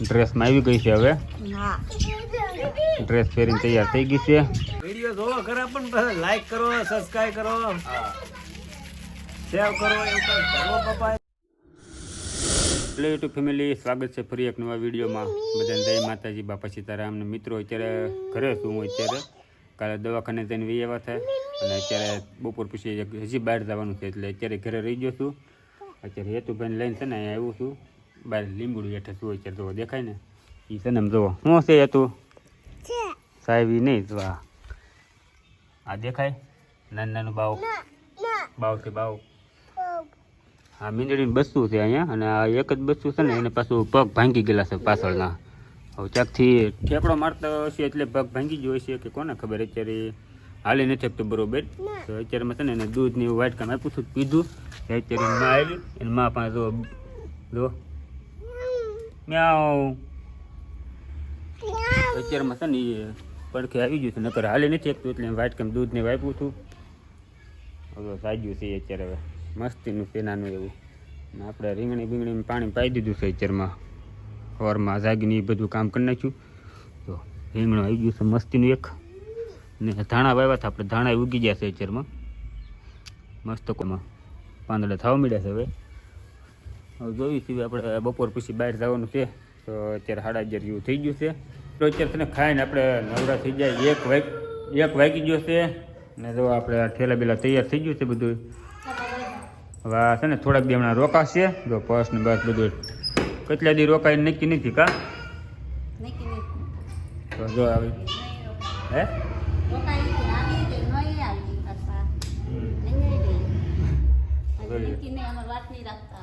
ડ્રેસમાં આવી ગઈ છે હવે. ડ્રેસ પહેરીને તૈયાર થઈ ગઈ છે. વીડિયો જોવો ખરા પણ લાઈક કરો સબસ્ક્રાઇબ કરો. સેવ કરો એવું પપ્પા એટલે યુટ્યુબ ફેમિલી સ્વાગત છે ફરી એક નવા વિડીયોમાં. બધાને જય માતાજી બાપા સીતારા અમને મિત્રો. અત્યારે ઘરે છું હું અત્યારે. કાલે દવાખાને જઈને વી આવ્યા થાય અને અત્યારે બપોર પછી એક હજી બહાર જવાનું છે એટલે અત્યારે ઘરે રહી ગયો છું. અત્યારે હેતુભાઈને લઈને છે ને અહીંયા આવ્યું છું. બહાર લીંબુડું હેઠે શું અત્યારે જોવો. દેખાય ને? એ છે ને જોવો. શું છે હેતુ સાહેબ ઈ નહીં જો આ આ દેખાય? નાનું નાનું બાવ. બાવ છે બાવ. હા મીંદડીનું બસતું છે અહીંયા અને આ એક જ બસતું છે ને એને પાછું પગ ભાંગી ગયેલા છે પાછળના. હવે ચાકથી ઠેકડો મારતો હશે એટલે પગ ભાંગી ગયો હશે કે કોને ખબર? અત્યારે હાલી નથી શકતો બરોબર. તો અત્યારમાં છે ને એને દૂધ ને એવું વાઇટ કામ આપું છું પીધું. અત્યારે માં આવી એને માં પાસે જો જો મ્યાઉ અત્યારમાં છે ને એ પડખે આવી ગયું છે નકર હાલી નથી શકતું એટલે વાઇટ કેમ દૂધ ને વાપ્યું હતું. હવે સાજ્યું છે અત્યારે હવે. મસ્તીનું છે નાનું એવું આપણે રીંગણી બીંગણી પાણી પાઈ દીધું છે અત્યારમાં. સવારમાં જાગીને એ બધું કામ કરી નાખ્યું. તો રીંગણું આવી ગયું છે મસ્તીનું એક. ને ધાણા વાવ્યા હતા આપણે ધાણા ઉગી ગયા છે અત્યારમાં. મસ્ત કોમાં પાંદડા થવા મળ્યા છે હવે. જોયું છે આપણે બપોર પછી બહાર જવાનું છે. તો અત્યારે સાડા અગિયાર જેવું થઈ ગયું છે. તો અત્યારે તને ખાઈને આપણે નવરા થઈ જાય એક વાગ એક વાગી ગયો છે. ને જો આપણે ઠેલા બેલા તૈયાર થઈ ગયું છે બધું. હવે છે ને થોડાક દી હમણાં રોકાશે. જો પર્સ ને બસ બધું. કેટલા દી રોકાય નક્કી નથી કા? તો જો આવી. હે? નક્કી નહીં અમાર વાત નહીં રાખતા.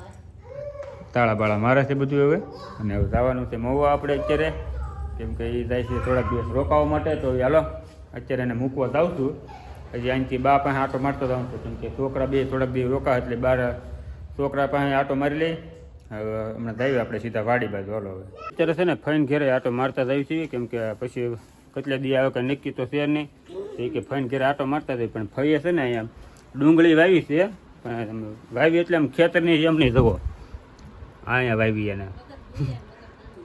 તાળા બાળા મારે છે બધું હવે. અને હવે જવાનું છે મહુવા આપણે અત્યારે. કેમ કે એ જાય છે થોડાક દિવસ રોકાવા માટે, તો હાલો, અત્યારે એને મૂકવા જાઉં છું. હજી અહીંથી બા પાસે આટો મારતો જાઉં છું, કેમ કે છોકરા બે થોડાક દિવસ રોકા એટલે બાર છોકરા પાસે આટો મારી લઈ હવે હમણાં જઈએ આપણે સીધા વાડી બાજુ, હાલો હવે. અત્યારે છે ને ફાઇન ઘેરે આટો મારતા જઈએ છીએ, કેમ કે પછી કેટલા દી આવે કંઈ નક્કી તો છે નહીં. એ કે ફાઈન ઘેરે આટો મારતા જઈએ, પણ ફઈએ છે ને અહીંયા ડુંગળી વાવી છે. પણ વાવી એટલે આમ ખેતરની જેમ જવો અહીંયા વાવી એને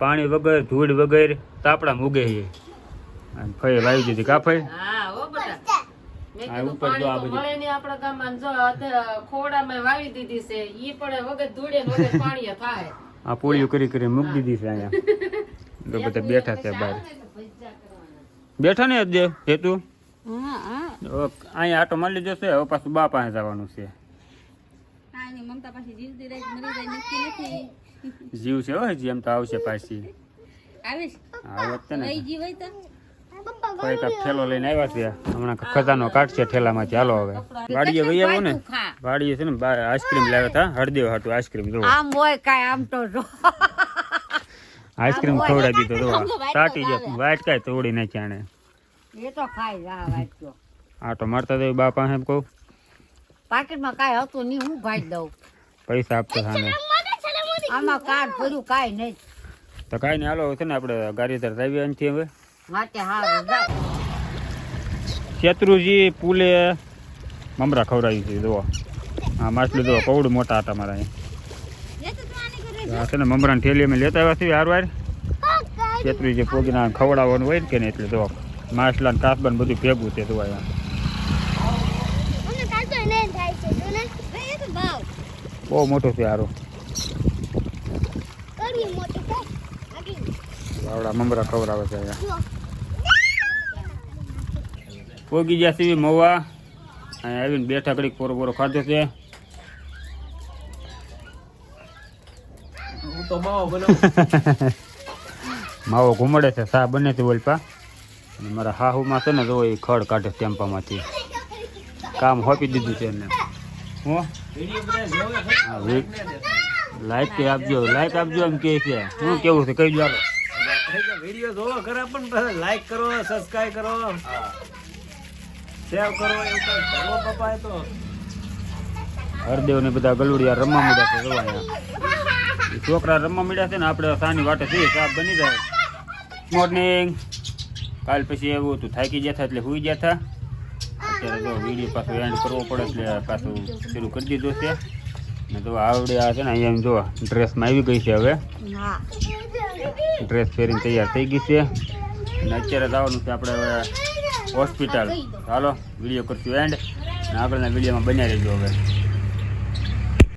પાણી વગર ધૂળ વગર તાપડા મૂગે છે. અને ફઈ વાવી દીધી. કા ફઈ હા હો બેટા. મેં આ ઉપર જો આ બધી. મળે નહીં આપણા ગામમાં. જો અત્યારે ખોડામાં વાવી દીધી છે. ઈ પણ વગર ધૂળે ને વગર પાણીએ થાય. આ પોળીઓ કરી કરી મૂકી દીધી છે અહીંયા. તો બધા બેઠા છે બહાર. બેઠા ને જ હેતુ? અહીંયા આટો મારી લીધો છે હવે પાછું બા પાસે જવાનું છે. કાંઈ મમતા પાછી જીવતી રહી મરી જાય નક્કી નથી. જીવ છે હો હજી એમ તો આવશે પાછી. આવે આ વખતે ને. લઈ જીવાય તો? કોઈ કાંઈક ઠેલો લઈને આવ્યા છે. હમણાં ખજાનો કાઢશે ઠેલામાંથી. ચાલો હવે. વાડીએ આવો ને. વાડીએ છે ને બા- આઈસ્ક્રીમ લાવ્યા હતા. હળદેવ હાટું આઈસ્ક્રીમ જો આમ હોય કાંઈ આમ તો જો આઈસ્ક્રીમ ખવડાવી દીધો તો સાટી જાય વાટ કાંઈ તોડી નાખી આણે. એ તો ખાઈ જા મારતા જઈ બા પાસે એમ કહું. પાકીટમાં કાંઈ હતું નહીં હું ભાઈ દઉં. પૈસા આપતો સામે આમાં કાર્ડ ભર્યું કાંઈ નહીં. તો કાંઈ નહીં હાલો છે ને આપણે ગાડી ગાડીધર જાવી અહીંથી હવે. માટે હા શેત્રુજી પુલે મમરા ખવડાવી છે જુઓ. હા માછલી જુઓ કવડું મોટા હતા મારા અહીંયા. છે ને મમરાની થેલી અમે લેતા આવ્યા છીએ હારવાર. શેત્રુજી પોગીના ખવડાવવાનું હોય ને કે નહીં એટલે જુઓ. માછલા ને કાસબા બધું ભેગું છે જોવા અહીંયા. બહુ મોટું છે હારું. આવડા મમરા ખવડાવે છે અહીંયા. પોગી ગયા સીવી મવા અહીંયા આવીને બેઠા ઘડીક પોરો પોરો ખાધો છે. માવો ઘુમડે છે સા બને છે બોલપા અને મારા હાહુમાં છે ને જો એ ખડ કાઢે ટેમ્પામાંથી. કામ હોપી દીધું છે એને. હું? લાઈક કે આપજો લાઈક આપજો એમ કે છે. શું કેવું છે? કઈ ચાલો વીડિયો જોવો ખરા પણ લાઈક કરો સબસ્ક્રાઈબ કરો. સેવ કરો એવું કરો પપ્પા તો. હરદેવ ને બધા ગલુડિયા રમવા મળ્યા છે જોવા છોકરા રમવા મળ્યા છે ને આપણે સાની વાટે છીએ સાફ બની જાય. મોર્નિંગ કાલ પછી એવું હતું થાકી ગયા હતા એટલે સુઈ ગયા હતા. અત્યારે તો વીડિયો પાછો એન્ડ કરવો પડે એટલે પાછું શરૂ કરી દીધું છે. ને તો આવડે આ છે ને અહીંયા જો ડ્રેસમાં આવી ગઈ છે હવે. ડ્રેસ પહેરીને તૈયાર થઈ ગઈ છે. અને અત્યારે જવાનું છે આપણે હવે હોસ્પિટલ ચાલો વીડિયો કરશું એન્ડ અને આગળના વિડીયોમાં બન્યા રહેજો હવે.